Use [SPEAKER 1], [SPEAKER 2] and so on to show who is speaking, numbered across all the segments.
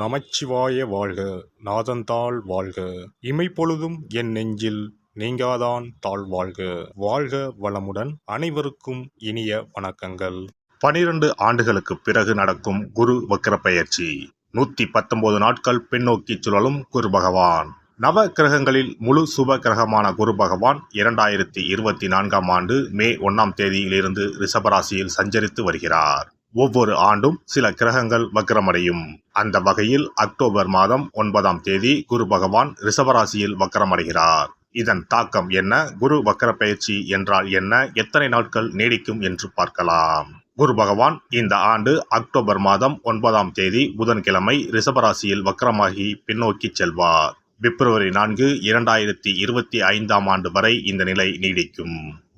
[SPEAKER 1] நமச்சிவாய வாழ்க நாதந்தாள் வாழ்க இமைப்பொழுதும் என் நெஞ்சில் நீங்காதான் தாழ் வாழ்க வாழ்க வளமுடன் அனைவருக்கும் இனிய வணக்கங்கள் பனிரெண்டு ஆண்டுகளுக்கு பிறகு நடக்கும் குரு வக்கர பயிற்சி நூத்தி பத்தொன்பது நாட்கள் பின்னோக்கி சுழலும் குரு பகவான் நவ கிரகங்களில் முழு சுப கிரகமான குரு பகவான் இரண்டாயிரத்தி இருபத்தி நான்காம் ஆண்டு மே ஒன்றாம் தேதியிலிருந்து ரிஷபராசியில் சஞ்சரித்து வருகிறார் ஒவ்வொரு ஆண்டும் சில கிரகங்கள் வக்கரமடையும் அந்த வகையில் அக்டோபர் மாதம் ஒன்பதாம் தேதி குரு பகவான் ரிஷபராசியில் வக்கரமடைகிறார் இதன் தாக்கம் என்ன குரு வக்கர பயிற்சி என்றால் என்ன எத்தனை நாட்கள் நீடிக்கும் என்று பார்க்கலாம் குரு பகவான் இந்த ஆண்டு அக்டோபர் மாதம் ஒன்பதாம் தேதி புதன்கிழமை ரிஷபராசியில் வக்கரமாகி பின்னோக்கி செல்வார் பிப்ரவரி நான்கு இரண்டாயிரத்தி இருபத்தி ஐந்தாம் ஆண்டு வரை இந்த நிலை நீடிக்கும்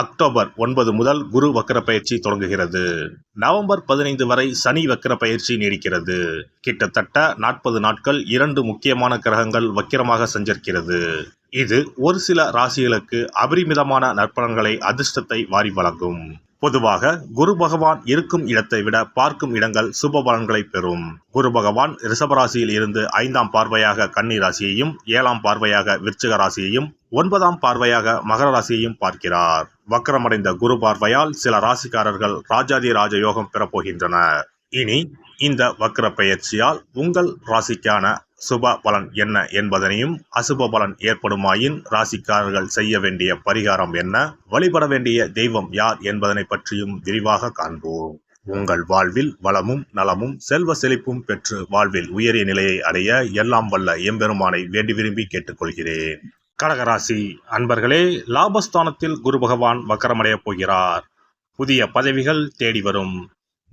[SPEAKER 1] அக்டோபர் ஒன்பது முதல் குரு வக்கர பயிற்சி தொடங்குகிறது நவம்பர் பதினைந்து வரை சனி வக்கர பயிற்சி நீடிக்கிறது கிட்டத்தட்ட நாற்பது நாட்கள் இரண்டு முக்கியமான கிரகங்கள் வக்கிரமாக சஞ்சரிக்கிறது இது ஒரு சில ராசிகளுக்கு அபரிமிதமான நற்பலன்களை அதிர்ஷ்டத்தை வாரி வழங்கும் பொதுவாக குரு பகவான் இருக்கும் இடத்தை விட பார்க்கும் இடங்கள் சுப பலன்களை பெறும் குரு பகவான் ரிஷபராசியில் இருந்து ஐந்தாம் பார்வையாக கன்னி ராசியையும் ஏழாம் பார்வையாக விருச்சிக ராசியையும் ஒன்பதாம் பார்வையாக மகர ராசியையும் பார்க்கிறார் வக்கரமடைந்த குரு பார்வையால் சில ராசிக்காரர்கள் ராஜாதி ராஜ யோகம் பெறப்போகின்றனர் இனி இந்த வக்ர பயிற்சியால் உங்கள் ராசிக்கான சுப பலன் என்ன என்பதனையும் அசுப பலன் ஏற்படுமாயின் ராசிக்காரர்கள் செய்ய வேண்டிய பரிகாரம் என்ன வழிபட வேண்டிய தெய்வம் யார் என்பதனை பற்றியும் விரிவாக காண்போம் உங்கள் வாழ்வில் வளமும் நலமும் செல்வ செழிப்பும் பெற்று வாழ்வில் உயரிய நிலையை அடைய எல்லாம் வல்ல எம்பெருமானை வேண்டி விரும்பி கேட்டுக்கொள்கிறேன் கடகராசி அன்பர்களே லாபஸ்தானத்தில் குரு பகவான் வக்கரமடையப் போகிறார் புதிய பதவிகள் தேடி வரும்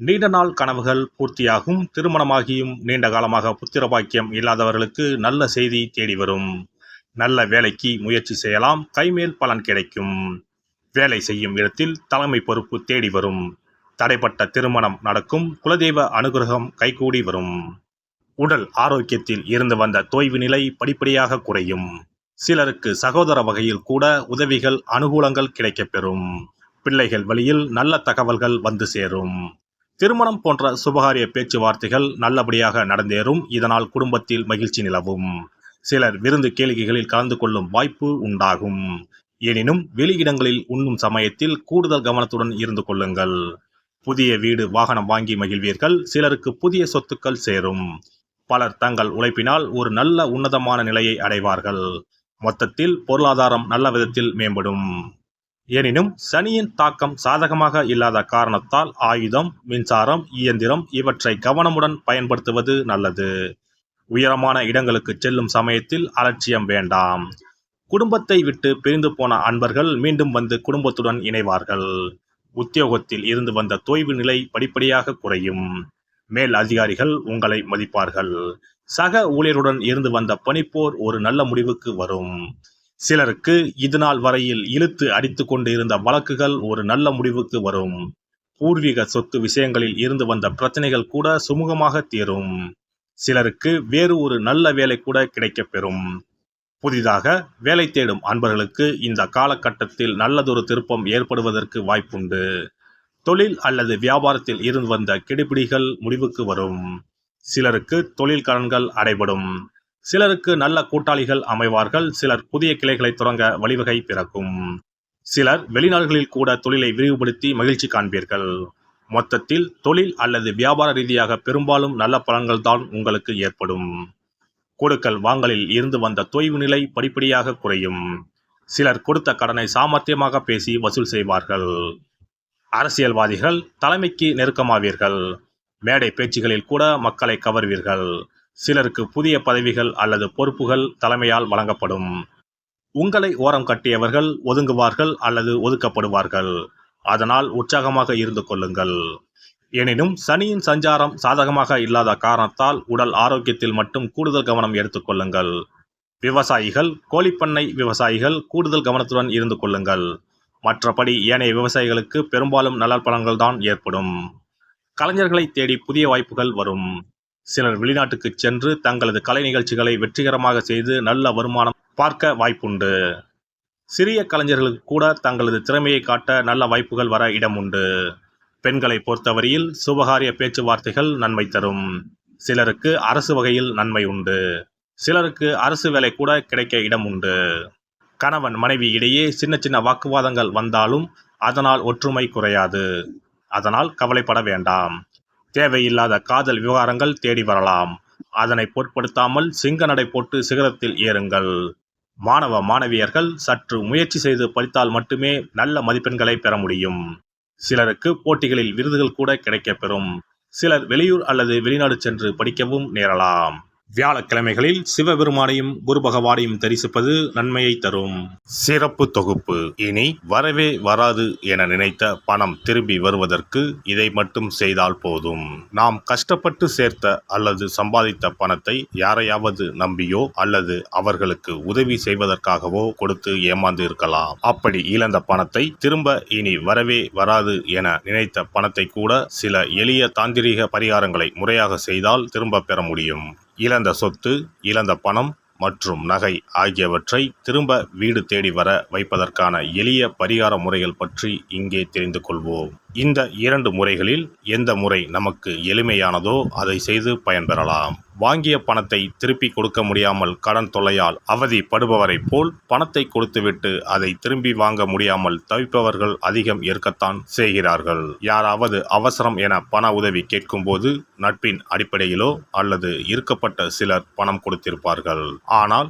[SPEAKER 1] நீண்ட நாள் கனவுகள் பூர்த்தியாகும் திருமணமாகியும் நீண்ட காலமாக புத்திர பாக்கியம் இல்லாதவர்களுக்கு நல்ல செய்தி தேடி வரும் நல்ல வேலைக்கு முயற்சி செய்யலாம் கைமேல் பலன் கிடைக்கும் வேலை செய்யும் இடத்தில் தலைமை பொறுப்பு தேடி வரும் தடைப்பட்ட திருமணம் நடக்கும் குலதெய்வ அனுகிரகம் கைகூடி வரும் உடல் ஆரோக்கியத்தில் இருந்து வந்த தோய்வு நிலை படிப்படியாக குறையும் சிலருக்கு சகோதர வகையில் கூட உதவிகள் அனுகூலங்கள் கிடைக்கப்பெறும் பிள்ளைகள் வழியில் நல்ல தகவல்கள் வந்து சேரும் திருமணம் போன்ற சுபகாரிய பேச்சுவார்த்தைகள் நல்லபடியாக நடந்தேறும் இதனால் குடும்பத்தில் மகிழ்ச்சி நிலவும் சிலர் விருந்து கேளிக்கைகளில் கலந்து கொள்ளும் வாய்ப்பு உண்டாகும் எனினும் வெளியிடங்களில் உண்ணும் சமயத்தில் கூடுதல் கவனத்துடன் இருந்து கொள்ளுங்கள் புதிய வீடு வாகனம் வாங்கி மகிழ்வீர்கள் சிலருக்கு புதிய சொத்துக்கள் சேரும் பலர் தங்கள் உழைப்பினால் ஒரு நல்ல உன்னதமான நிலையை அடைவார்கள் மொத்தத்தில் பொருளாதாரம் நல்ல விதத்தில் மேம்படும் எனினும் சனியின் தாக்கம் சாதகமாக இல்லாத காரணத்தால் ஆயுதம் மின்சாரம் இயந்திரம் இவற்றை கவனமுடன் பயன்படுத்துவது நல்லது உயரமான இடங்களுக்கு செல்லும் சமயத்தில் அலட்சியம் வேண்டாம் குடும்பத்தை விட்டு பிரிந்து போன அன்பர்கள் மீண்டும் வந்து குடும்பத்துடன் இணைவார்கள் உத்தியோகத்தில் இருந்து வந்த தொய்வு நிலை படிப்படியாக குறையும் மேல் அதிகாரிகள் உங்களை மதிப்பார்கள் சக ஊழியருடன் இருந்து வந்த பணிப்போர் ஒரு நல்ல முடிவுக்கு வரும் சிலருக்கு இதுநாள் வரையில் இழுத்து அடித்து கொண்டு இருந்த வழக்குகள் ஒரு நல்ல முடிவுக்கு வரும் பூர்வீக சொத்து விஷயங்களில் இருந்து வந்த பிரச்சனைகள் கூட சுமூகமாக தீரும் சிலருக்கு வேறு ஒரு நல்ல வேலை கூட கிடைக்கப்பெறும் புதிதாக வேலை தேடும் அன்பர்களுக்கு இந்த காலகட்டத்தில் நல்லதொரு திருப்பம் ஏற்படுவதற்கு வாய்ப்புண்டு தொழில் அல்லது வியாபாரத்தில் இருந்து வந்த கெடுபிடிகள் முடிவுக்கு வரும் சிலருக்கு தொழில் கடன்கள் அடைபடும் சிலருக்கு நல்ல கூட்டாளிகள் அமைவார்கள் சிலர் புதிய கிளைகளை தொடங்க வழிவகை பிறக்கும் சிலர் வெளிநாடுகளில் கூட தொழிலை விரிவுபடுத்தி மகிழ்ச்சி காண்பீர்கள் மொத்தத்தில் தொழில் அல்லது வியாபார ரீதியாக பெரும்பாலும் நல்ல பலன்கள் தான் உங்களுக்கு ஏற்படும் கொடுக்கல் வாங்கலில் இருந்து வந்த தொய்வு நிலை படிப்படியாக குறையும் சிலர் கொடுத்த கடனை சாமர்த்தியமாக பேசி வசூல் செய்வார்கள் அரசியல்வாதிகள் தலைமைக்கு நெருக்கமாவீர்கள் மேடை பேச்சுகளில் கூட மக்களை கவர்வீர்கள் சிலருக்கு புதிய பதவிகள் அல்லது பொறுப்புகள் தலைமையால் வழங்கப்படும் உங்களை ஓரம் கட்டியவர்கள் ஒதுங்குவார்கள் அல்லது ஒதுக்கப்படுவார்கள் அதனால் உற்சாகமாக இருந்து கொள்ளுங்கள் எனினும் சனியின் சஞ்சாரம் சாதகமாக இல்லாத காரணத்தால் உடல் ஆரோக்கியத்தில் மட்டும் கூடுதல் கவனம் எடுத்துக்கொள்ளுங்கள் விவசாயிகள் கோழிப்பண்ணை விவசாயிகள் கூடுதல் கவனத்துடன் இருந்து கொள்ளுங்கள் மற்றபடி ஏனைய விவசாயிகளுக்கு பெரும்பாலும் நல்ல பலன்கள் தான் ஏற்படும் கலைஞர்களை தேடி புதிய வாய்ப்புகள் வரும் சிலர் வெளிநாட்டுக்கு சென்று தங்களது கலை நிகழ்ச்சிகளை வெற்றிகரமாக செய்து நல்ல வருமானம் பார்க்க வாய்ப்புண்டு சிறிய கலைஞர்களுக்கு கூட தங்களது திறமையை காட்ட நல்ல வாய்ப்புகள் வர இடம் உண்டு பெண்களை பொறுத்தவரையில் சுபகாரிய பேச்சுவார்த்தைகள் நன்மை தரும் சிலருக்கு அரசு வகையில் நன்மை உண்டு சிலருக்கு அரசு வேலை கூட கிடைக்க இடம் உண்டு கணவன் மனைவி இடையே சின்ன சின்ன வாக்குவாதங்கள் வந்தாலும் அதனால் ஒற்றுமை குறையாது அதனால் கவலைப்பட வேண்டாம் தேவையில்லாத காதல் விவகாரங்கள் தேடி வரலாம் அதனை பொருட்படுத்தாமல் சிங்க நடை போட்டு சிகரத்தில் ஏறுங்கள் மாணவ மாணவியர்கள் சற்று முயற்சி செய்து படித்தால் மட்டுமே நல்ல மதிப்பெண்களை பெற முடியும் சிலருக்கு போட்டிகளில் விருதுகள் கூட கிடைக்கப்பெறும் சிலர் வெளியூர் அல்லது வெளிநாடு சென்று படிக்கவும் நேரலாம் வியாழக்கிழமைகளில் சிவபெருமானையும் குரு பகவானையும் தரிசிப்பது நன்மையை தரும் சிறப்பு தொகுப்பு இனி வரவே வராது என நினைத்த பணம் திரும்பி வருவதற்கு இதை மட்டும் செய்தால் போதும் நாம் கஷ்டப்பட்டு சேர்த்த அல்லது சம்பாதித்த பணத்தை யாரையாவது நம்பியோ அல்லது அவர்களுக்கு உதவி செய்வதற்காகவோ கொடுத்து ஏமாந்து இருக்கலாம் அப்படி இழந்த பணத்தை திரும்ப இனி வரவே வராது என நினைத்த பணத்தை கூட சில எளிய தாந்திரிக பரிகாரங்களை முறையாக செய்தால் திரும்ப பெற முடியும் இழந்த சொத்து இழந்த பணம் மற்றும் நகை ஆகியவற்றை திரும்ப வீடு தேடி வர வைப்பதற்கான எளிய பரிகார முறைகள் பற்றி இங்கே தெரிந்து கொள்வோம் இந்த இரண்டு முறைகளில் எந்த முறை நமக்கு எளிமையானதோ அதை செய்து பயன்பெறலாம் வாங்கிய பணத்தை திருப்பி கொடுக்க முடியாமல் கடன் தொல்லையால் அவதிப்படுபவரை போல் பணத்தை கொடுத்துவிட்டு அதை திரும்பி வாங்க முடியாமல் தவிப்பவர்கள் அதிகம் இருக்கத்தான் செய்கிறார்கள் யாராவது அவசரம் என பண உதவி கேட்கும்போது நட்பின் அடிப்படையிலோ அல்லது இருக்கப்பட்ட சிலர் பணம் கொடுத்திருப்பார்கள் ஆனால்